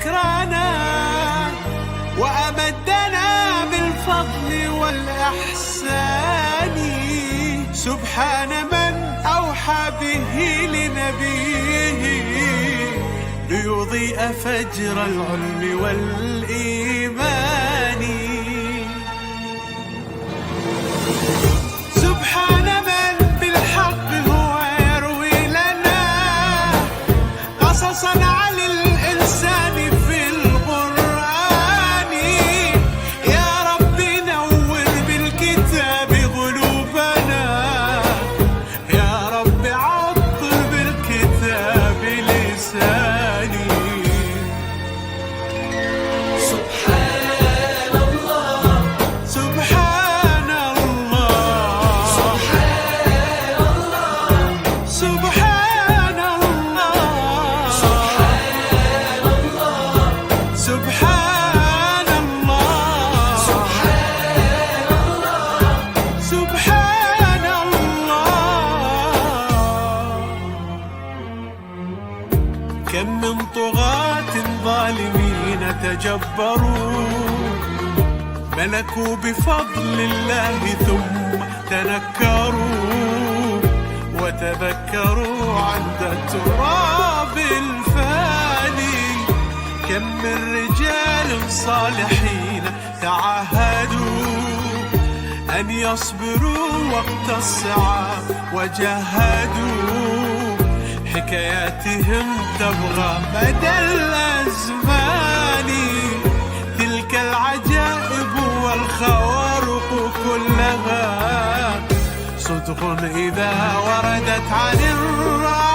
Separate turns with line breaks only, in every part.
ذكرانا وأمدنا بالفضل والإحسان. سبحان من أوحى به لنبيه ليضيء فجر العلم والإيمان. تجبروا ملكوا بفضل الله ثم تنكروا وتذكروا عند التراب الفاني. كم من رجال صالحين تعاهدوا أن يصبروا وقت الصعاب وجاهدوا حكاياتهم تبغى مدى الأزمان. والخوارق كلها صدق إذا وردت عن الرحمن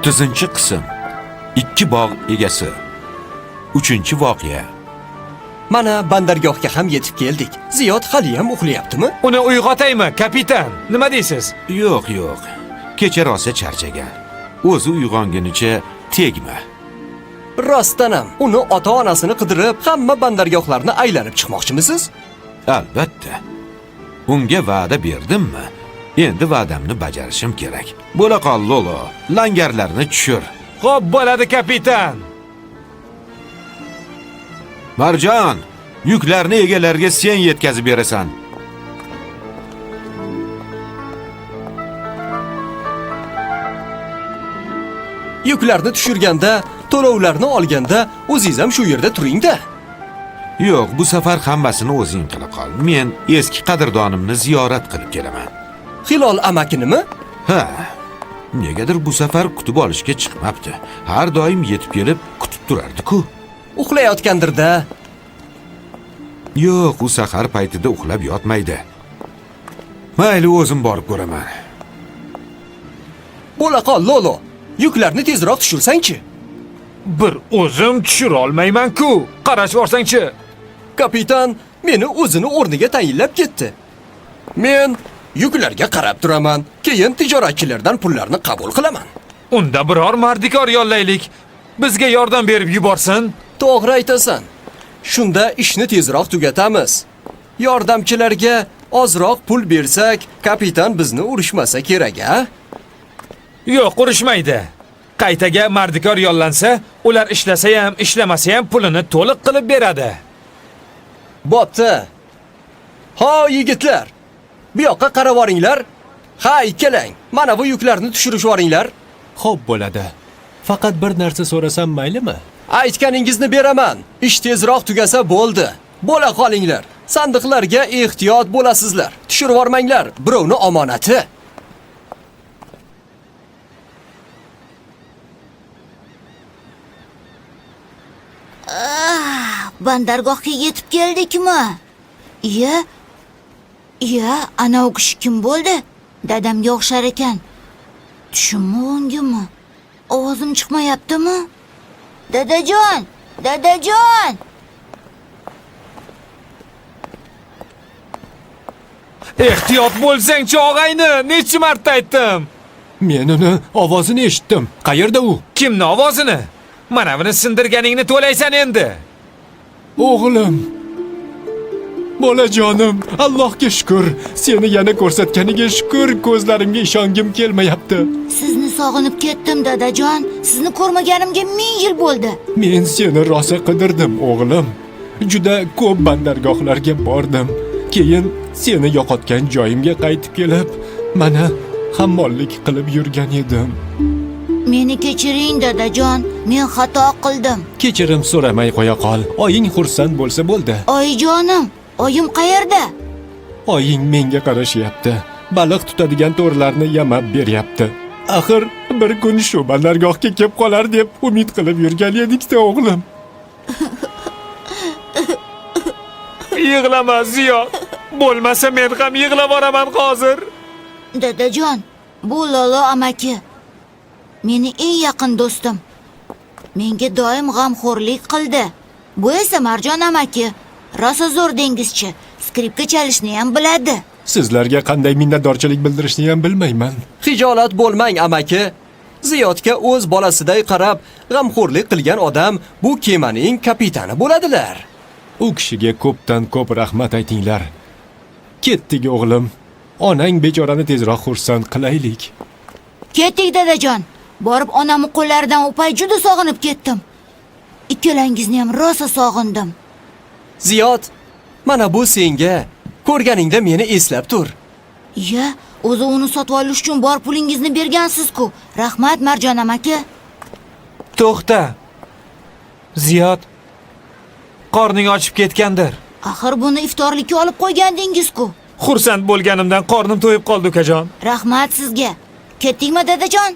o'ttizinchi qism ikki bog' egasi uchinchi voqea
Mana bandargohga ham yetib keldik. Ziyod hali ham uxlayaptimi?
Uni uyg'otaymi, kapitan? Nima deysiz?
yo'q yo'q kecha rosa charchagan o'zi uyg'ongunicha tegma
Rostdan ham uni ota-onasini qidirib hamma bandargohlarni aylanib chiqmoqchimisiz?
albatta unga va'da berdimmi endi va'damni bajarishim kerak. Bo'la qol lolo. Langarlarni tushir.
Xo'p, bo'ladi, kapitan.
marjon yuklarni egalariga sen yetkazib berasan.
Yuklarni tushirganda, to'lovlarni olganda o'zingiz ham shu yerda turing-da.
yo'q bu safar hammasini o'zing qila qol. Men eski qadrdonimni ziyorat qilib kelaman
Hilol amakinimi?
ha negadir bu safar kutib olishga chiqmabdi har doim yetib kelib kutib turardi-ku
Uxlayotgandir-da.
yo'q u sahar paytida uxlab yotmaydi mayli o'zim borib ko'raman
Bo'la qol Lolo. Yuklarni tezroq tushirsang-chi.
Bir o'zim tushira olmayman-ku. Qarashib borsang-chi.
Kapitan meni o'zini o'rniga tayinlab ketdi. Men yuklarga qarab turaman, keyin tijoratchilardan pullarni qabul qilaman.
Unda biror mardikor yollaylik. Bizga yordam berib yuborsin.
To'g'ri aytasan. Shunda ishni tezroq tugatamiz. Yordamchilarga ozroq pul bersak, kapitan bizni urishmasa kerak-a?
Yo'q, urushmaydi. Qaytaga mardikor yollansa, ular ishlasa ham, ishlamasa ham pulini to'liq qilib beradi.
Bo'pti. Yigitlar. Bu yoqqa qarab oringlar. Ha, ikkalang. Mana bu yuklarni tushirib yuboringlar.
Xo'p bo'ladi. Faqat bir narsa so'rasam maylimi?
aytganingizni beraman ish tezroq tugasa bo'ldi bo'la qolinglar sandiqlarga ehtiyot bo'lasizlar tushirib yubormanglar birovni omonati
bandargohga yetib keldikmi iya iya ana u kishi kim bo'ldi? Dadamga o'xshar ekan. Tushimmi o'ngimmi ovozim chiqmayaptimi? Dadajon! Dadajon!
Ehtiyot bo'lsang-chi og'ayni necha marta aytdim?
Men uni ovozini eshitdim. Qayerda u?
kimni ovozini? Mana buni sindirganingni to'laysan endi.
O'g'lim. Bolajonim, Allohga shukr. Seni yana ko'rsatganiga shukr. Ko'zlarimga ishongim kelmayapti.
sizni sog'inib ketdim dadajon sizni ko'rmaganimga ming yil bo'ldi
Men seni rosa qidirdim, o'g'lim. Juda ko'p bandargohlarga bordim. Keyin seni yo'qotgan joyimga qaytib kelib, mana hammollik qilib yurgan edim.
meni kechiring dadajon men xato qildim
Kechirim so'ramay qo'ya qol. Oying xursand bo'lsa bo'ldi.
oyijonim oyim qayerda?
Oying menga qarashyapti. Baliq tutadigan to'rlarni yamab beryapti. Axir bir kun shu bandargohga kelib qolar deb umid qilib yurgan edik-da o'g'lim.
yig'lama ziyo. Bo'lmasa men ham yig'lab boraman hozir.
Dadajon bu lolo amaki. Meni eng yaqin do'stim. Menga doim g'amxo'rlik qildi. Bu esa marjon amaki rosa zo'r dengizchi skripka chalishni ham biladi
Sizlarga qanday minnatdorchilik bildirishni ham bilmayman.
Hijolat bo'lmang amaki. Ziyodga o'z bolasiday qarab, g'amxo'rlik qilgan odam bu kemaning kapitani bo'ladilar.
U kishiga ko'pdan ko'p rahmat aytinglar. Ketdik o'g'lim. Onang bechorani tezroq xursand qilaylik.
ketdik dadajon borib onamni qo'llaridan o'pay juda sog'inib ketdim ikkalangizni ham rosa sog'indim
Ziyod, mana bu senga. Ko'rganingda meni eslab tur.
iya o'zi uni sotib olish uchun bor pulingizni bergansiz-ku rahmat marjon amaki
to'xta ziyod qorning ochib ketgandir
axir buni iftorlikka olib qo'ygandingiz-ku
xursand bo'lganimdan qornim to'yib qoldi ukajon
rahmat sizga ketdikmi dadajon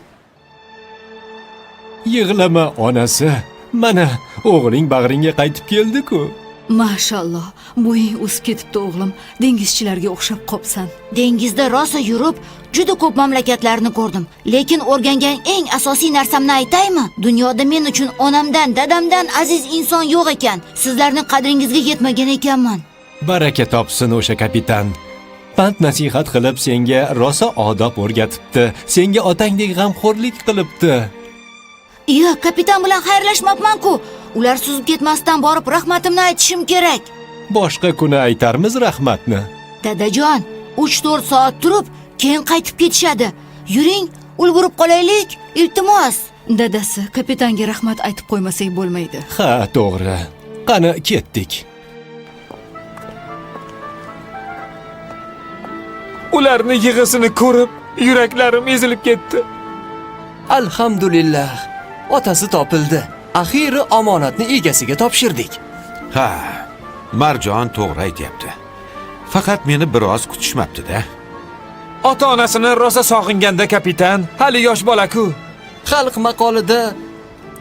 Yig'lama onasi. Mana o'g'ling bag'ringga qaytib keldi-ku.
Mashalloh, bo'ying o'sib ketibdi o'g'lim. Dengizchilarga o'xshab qopsan.
dengizda rosa yurib juda ko'p mamlakatlarni ko'rdim lekin o'rgangan eng asosiy narsamni aytaymi dunyoda men uchun onamdan dadamdan aziz inson yo'q ekan sizlarning qadringizga yetmagan ekanman
Baraka topsin o'sha kapitan. Pand nasihat qilib senga rosa odob o'rgatibdi. Senga otangdek g'amxo'rlik qilibdi.
iya kapitan bilan xayrlashmabman-ku ular suzib ketmasdan borib rahmatimni aytishim kerak
Boshqa kuni aytarmiz rahmatni.
dadajon 3-4 soat turib keyin qaytib ketishadi yuring ulgurib qolaylik iltimos
Dadasi kapitanga rahmat aytib qo'ymasak bo'lmaydi.
Ha, to'g'ri. Qani ketdik.
ularni yig'isini ko'rib yuraklarim ezilib ketdi
Alhamdulillah. Otasi topildi. Axiri omonatni egasiga topshirdik.
Ha, Marjon to'g'ri aytyapti. Faqat meni biroz kutishmabdi-da.
ota onasini rosa sog'inganda kapitan hali yosh bola-ku
Xalq maqolida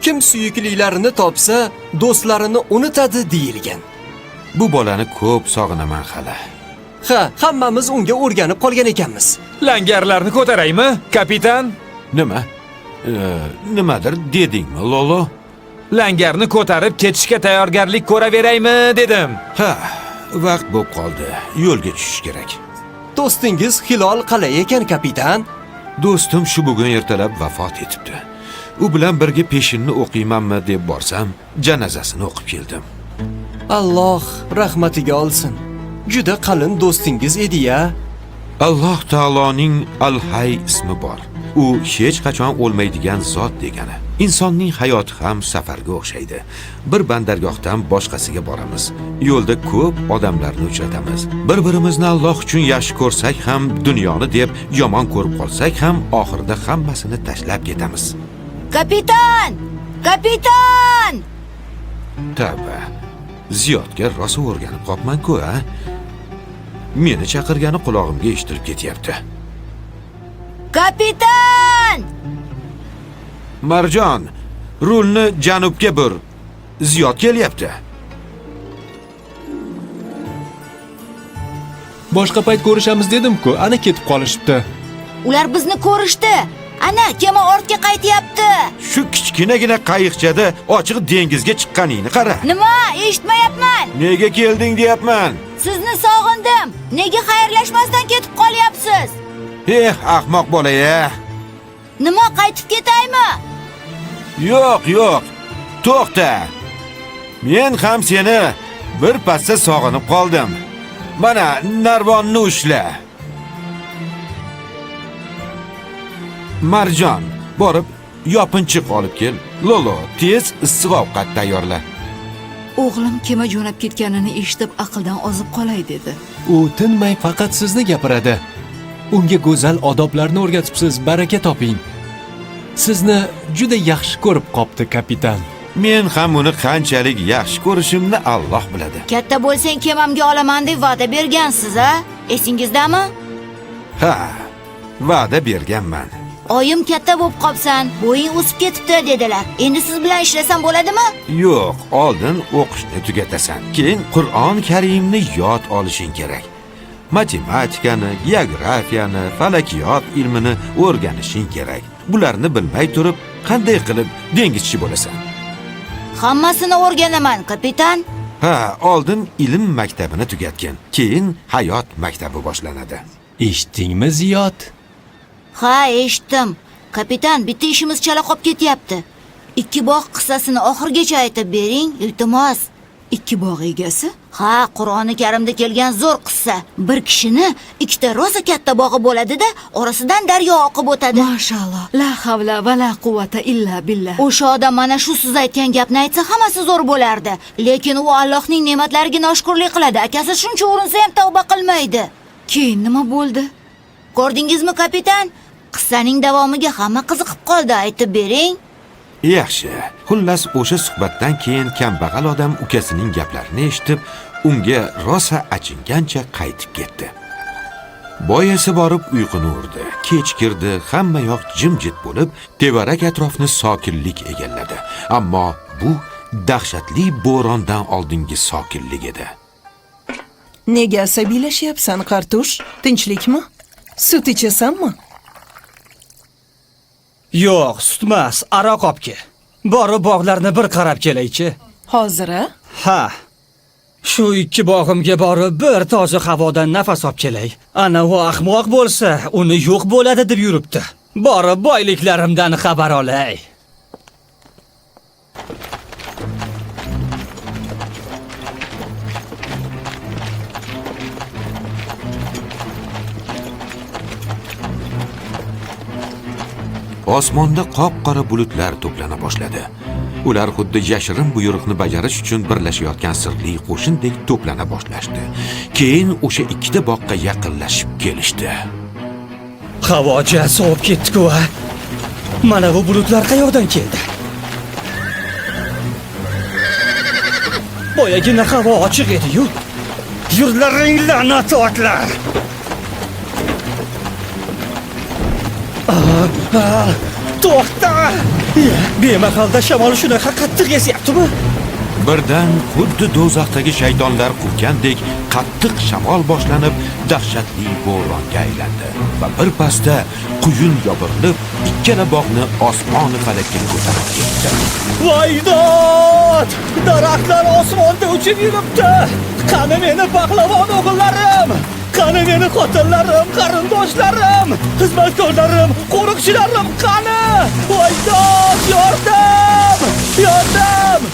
kim suyuklilarini topsa, do'stlarini unutadi deyilgan.
Bu bolani ko'p sog'inaman hali.
Ha, hammamiz unga o'rganib qolgan ekanmiz.
langarlarni ko'taraymi kapitan
Nima? Nimadir dedingmi, Lolo?
Langarni ko'tarib ketishga tayyorgarlik ko'raveraymi dedim
Ha, vaqt bo'lib qoldi. Yo'lga tushish kerak.
Do'stingiz Hilol qalay ekan, kapitan?
Do'stim shu bugun ertalab vafot etibdi. U bilan birga peshinni o'qiymanmi deb borsam, janozasini o'qib keldim.
Alloh rahmatiga olsin. Juda qalin do'stingiz edi-ya.
Alloh taoloning Al-Hay ismi bor. U hech qachon o'lmaydigan zot degani. Insonning hayoti ham safarga o'xshaydi. Bir bandargohdan boshqasiga boramiz. Yo'lda ko'p odamlarni uchratamiz. Bir-birimizni Alloh uchun yaxshi ko'rsak ham, dunyoni deb yomon ko'rib qolsak ham, oxirida hammasini tashlab ketamiz.
kapitan kapitan
tavba ziyodga rosa o'rganib qopman-ku a meni chaqirgani qulog'imga eshitilib ketyapti
kapitan
marjon rulni janubga bur. Ziyod kelyapti.
Boshqa payt ko'rishamiz dedim-ku ana ketib qolishibdi.
Ular bizni ko'rishdi. Ana kema ortga qaytyapti.
Shu kichkinagina qayiqchada ochiq dengizga chiqqaningni qara.
Nima eshitmayapman?
Nega kelding deyapman.
Sizni sog'indim. Nega xayrlashmasdan ketib qolyapsiz?
Eh ahmoq bola ya
nima qaytib ketaymi
yo'q yo'q. To'xta. Men ham seni bir pasda sog'inib qoldim. Mana narvonni ushla. Marjon borib yopinchiq olib kel. Lolo tez issiq ovqat tayyorla.
O'g'lim kema jo'nab ketganini eshitib aqldan ozib qolay dedi.
U tinmay faqat sizni gapiradi. Unga go'zal odoblarni o'rgatibsiz baraka toping sizni juda yaxshi ko'rib qopti kapitan.
Men ham uni qanchalik yaxshi ko'rishimni alloh biladi.
Katta bo'lsang kemamga olaman deb va'da bergansiz a? Esingizdami
ha va'da berganman.
Oyim katta bo'lib qolsan bo'ying o'sib ketibdi dedilar. Endi siz bilan ishlasam bo'ladimi?
Yo'q oldin o'qishni tugatasan. Keyin qur'on karimni yod olishing kerak. Matematikani geografiyani falakiyot ilmini o'rganishing kerak bularni bilmay turib qanday qilib dengizchi bo'lasan?
Hammasini o'rganaman kapitan.
Ha oldin ilm maktabini tugatgin. Keyin hayot maktabi boshlanadi.
Eshitdingmi ziyod?
Ha eshitdim. Kapitan bitta ishimiz chala qolib ketyapti. Ikki bog' qissasini oxirigacha aytib bering iltimos
ikki bog' egasi?
Ha qur'oni karimda kelgan zo'r qissa. Bir kishini ikkita rosa katta bog'i bo'ladida orasidan daryo oqib o'tadi.
Mashalloh. La havla va la quvvata illa billah.
O'sha odam mana shu siz aytgan gapni aytsa hammasi zo'r bo'lardi. Lekin u allohning ne'matlariga noshukrlik qiladi. Akasi shuncha urinsa ham tavba qilmaydi.
Keyin nima bo'ldi?
Ko'rdingizmi kapitan? Qissaning davomiga hamma qiziqib qoldi. Aytib bering
yaxshi xullas o'sha suhbatdan keyin kambag'al odam ukasining gaplarini eshitib unga rosa achingancha qaytib ketdi boy esa borib uyquni urdi kech kirdi hamma yoq jimjit bo'lib tevarak atrofni sokinlik egalladi ammo bu dahshatli bo'rondan oldingi sokinlik edi
Nega asabiylashyapsan, Qartush? Tinchlikmi? Sut ichasanmi?
Yo'q, sutmas, aroq olib Borib bog'larni bir qarab kelaychi.
Hozir?
Ha. Shu ikki bog'imga borib bir toza havodan nafas olib kelay. Ana u ahmoq bo'lsa, uni yo'q bo'ladi deb yuribdi. Borib boyliklarimdan xabar olay.
Osmonda qop qora bulutlar to'plana boshladi ular xuddi yashirin buyruqni bajarish uchun birlashayotgan sirli qo'shindek to'plana boshlashdi keyin o'sha ikkita boqqa yaqinlashib kelishdi
Havo sovib ketdi-ku. a. Mana bu bulutlar qayoqdan keldi? Boyagina havo ochiq edi-yu. Yurlaring la'nat otlar. To'xta! Ya, Bemahalda shamol shunaqa qattiq esyaptimi?
birdan xuddi do'zaxdagi shaytonlar quvgandek qattiq shamol boshlanib dahshatli bo'ronga aylandi va birpasda quyun yopirilib ikkala bog'ni osmoni falakka ko'tarib ketdi
Voydod! Daraxtlar osmonda uchib yuribdi. Qani meni pahlavon o'g'illarim? Qani meni xotinlarim, qarindoshlarim, xizmatkorlarim, qo'riqchilarim qani? Voydod, yordam! Yordam!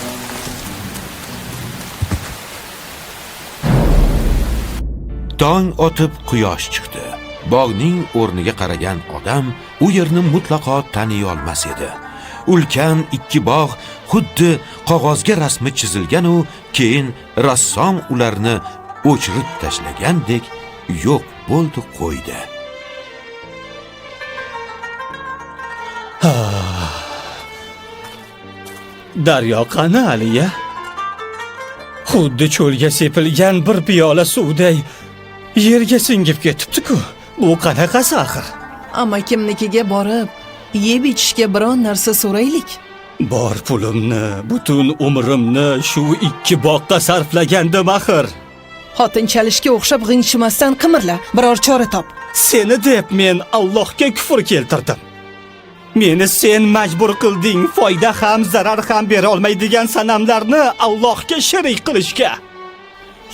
tong otib quyosh chiqdi bog'ning o'rniga qaragan odam u yerni mutlaqo taniy olmas edi ulkan ikki bog' xuddi qog'ozga rasmi chizilganu keyin rassom ularni o'chirib tashlagandek yo'q bo'ldi qo'ydi
Daryo qani Aliya? xuddi cho'lga sepilgan bir piyola suvday yerga singib ketibdi-ku. Bu qanaqasi axir?
Amakimnikiga borib, yeb ichishga biron narsa so'raylik.
Bor pulimni, butun umrimni shu ikki boqqa sarflagandim axir.
Xotin chalishga o'xshab g'ingchimasdan qimirla, biror chora top.
Seni deb men Allohga kufr keltirdim. Meni sen majbur qilding foyda ham zarar ham bera olmaydigan sanamlarni Allohga sharik qilishga.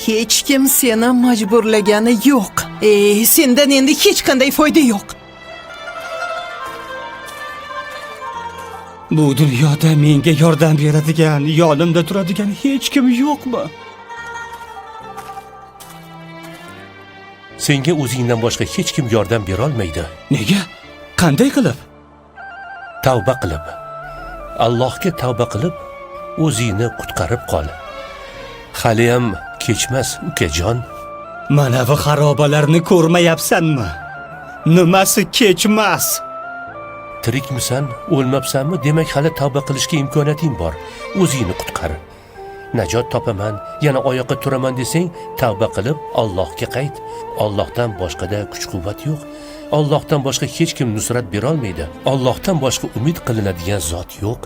Hech kim seni majburlagani yo'q. Ey, sendan endi hech qanday foyda yo'q.
Bu dunyoda menga yordam beradigan, yonimda turadigan hech kim yo'qmi?
Senga o'zingdan boshqa hech kim yordam bera olmaydi.
Nega? Qanday qilib?
Tavba qilib. Allohga tavba qilib, o'zingni qutqarib qol. Hali ham kechmas, ukajon.
Mana bu xarobalarni ko'rmayapsanmi? Nimasi kechmas?
Tirikmisan, o'lmabsanmi? Demak, hali tavba qilishga imkoniyating bor. O'zingni qutqar. Najot topaman, yana oyoqqa turaman desang, tavba qilib Allohga qayt. Allohdan boshqada kuch-quvvat yo'q. Allohdan boshqa hech kim nusrat bera olmaydi. Allohdan boshqa umid qilinadigan zot yo'q.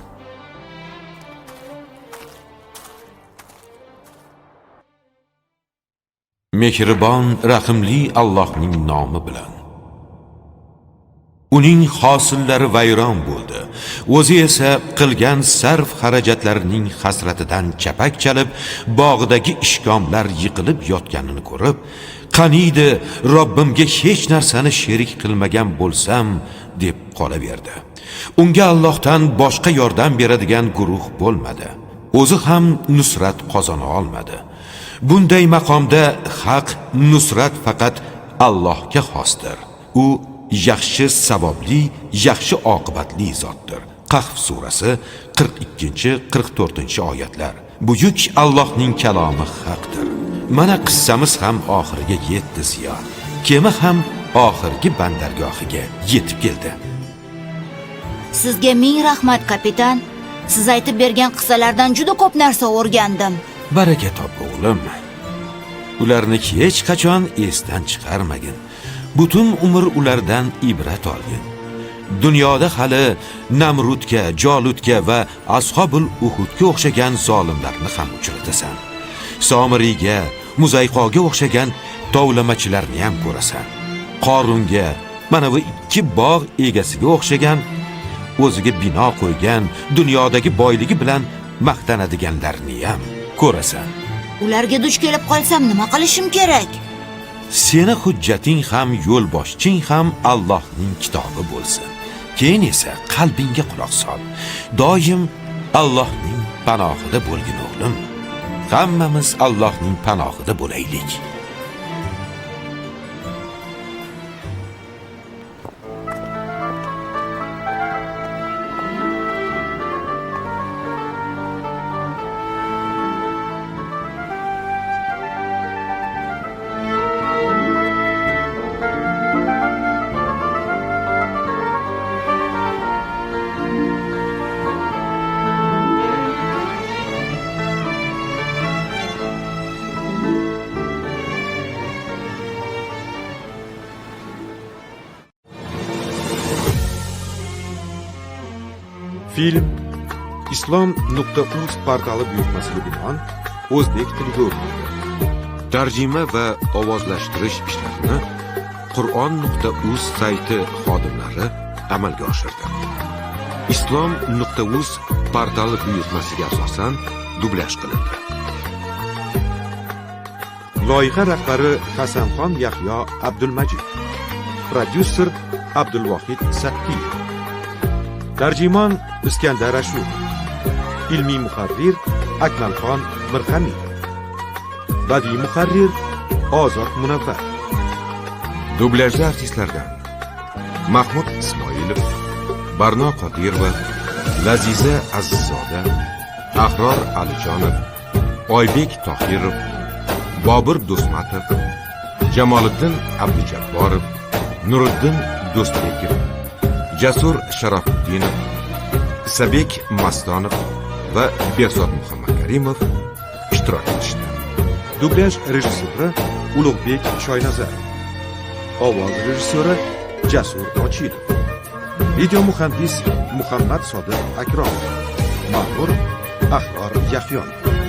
Mehribon, rahimli Allohning nomi bilan. Uning hosillari vayron bo'ldi. O'zi esa qilgan sarf xarajatlarining hasratidan chapak chalib, bog'idagi ishkomlar yiqilib yotganini ko'rib, qaniydi Robbimga hech narsani sherik qilmagan bo'lsam deb qolaverdi. Unga Allohdan boshqa yordam beradigan guruh bo'lmadi. O'zi ham nusrat qozona olmadi. Bunday maqomda haq nusrat faqat Allohga xosdir. U yaxshi savobli, yaxshi oqibatli zotdir. Qahf surasi 42-44 oyatlar. Buyuk Allohning kalomi haqdir. Mana qissamiz ham oxiriga yetdi ziyon. Kema ham oxirgi bandargohiga yetib keldi.
Sizga ming rahmat, kapitan. Siz aytib bergan qissalardan juda ko'p narsa o'rgandim.
Baraka top o'g'lim. Ularni hech qachon esdan chiqarmagin. Butun umr ulardan ibrat olgin. Dunyoda hali Namrudga, Jolutga va Ashobul Uhudga o'xshagan zolimlarni ham uchratasan. Somiriyga, Muzayqoga o'xshagan tovlamachilarni ham ko'rasan. Qorunga, mana bu ikki bog' egasiga o'xshagan o'ziga bino qo'ygan dunyodagi boyligi bilan maqtanadiganlarni ham ko'rasan.
Ularga duch kelib qolsam nima qilishim kerak?
Seni hujjating ham yo'lboshching ham Allohning kitobi bo'lsin. Keyin esa qalbingga quloq sol. Doim Allohning panohida bo'lgin o'g'lim. Hammamiz Allohning panohida bo'laylik. Film islom.uz portali buyurtmasiga binoan o'zbek tiliga o'rnatildi. Tarjima va ovozlashtirish ishlarini Qur'on.uz sayti xodimlari amalga oshirdi. islom.uz portali buyurtmasiga asosan dublyaj qilindi. Loyiha rahbari Hasanxon Yahyo Abdulmajid. Prodyuser Abdulvohid Sakkiyev. Tarjimon Iskandar Ashur. Ilmiy muharrir Akmalxon Mirhamid. Badiiy muharrir Ozod Munavvar. Dublyajda artistlardan Mahmud Ismoilov, Barno Qodirova, Laziza Azizzoda, Ahror Alijonov, Oybek Tohirov, Bobur Do'stmatov, Jamoliddin Abdujabborov, Nuriddin Do'stbekov, Jasur sharofiddinov Sabek Mastonov va Behzod muhammadkarimov ishtirok etishdi. Dublyaj rejissyori ulug'bek shoynazar ovoz rejissyori jasur ochilov video muhandis muhammad sodiq akromov ma'mur ahror yahyonov